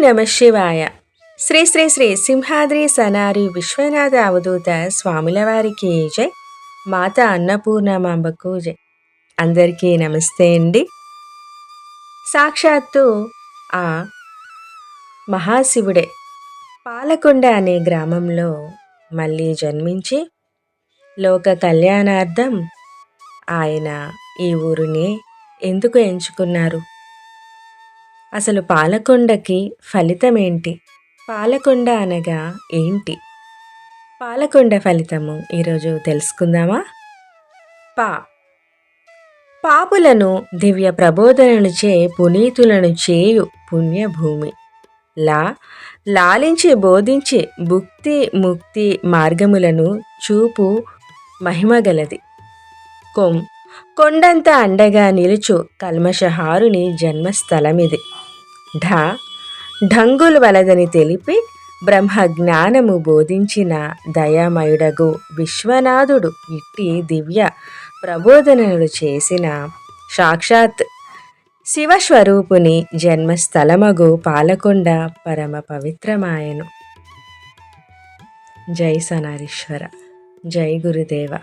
నమ శివాయ. శ్రీ శ్రీ శ్రీ సింహాద్రి సనారి విశ్వనాథ అవధూత స్వాముల వారికి జై. మాత అన్నపూర్ణమాంబకు జై. అందరికీ నమస్తే అండి. సాక్షాత్తు ఆ మహాశివుడే పాలకొండ అనే గ్రామంలో మళ్ళీ జన్మించి లోక కళ్యాణార్థం ఆయన ఈ ఊరిని ఎందుకు ఎంచుకున్నారు? అసలు పాలకొండకి ఫలితమేంటి? పాలకొండ అనగా ఏంటి? పాలకొండ ఫలితము ఈరోజు తెలుసుకుందామా? పా. పాపులను దివ్య ప్రబోధనలచే పునీతులను చేయు పుణ్యభూమి. లా. లాలించి బోధించి భుక్తి ముక్తి మార్గములను చూపు మహిమగలది. కొం. కొండంత అండగా నిలుచు కల్మషహారుని జన్మస్థలమిది. ఢ. ఢంగులు వలదని తెలిపి బ్రహ్మ జ్ఞానము బోధించిన దయామయుడగు విశ్వనాథుడు ఇట్టి దివ్య ప్రబోధనలు చేసిన సాక్షాత్ శివస్వరూపుని జన్మస్థలమగు పాలకొండ పరమ పవిత్రమాయను. జై సనారీశ్వర. జై గురుదేవ.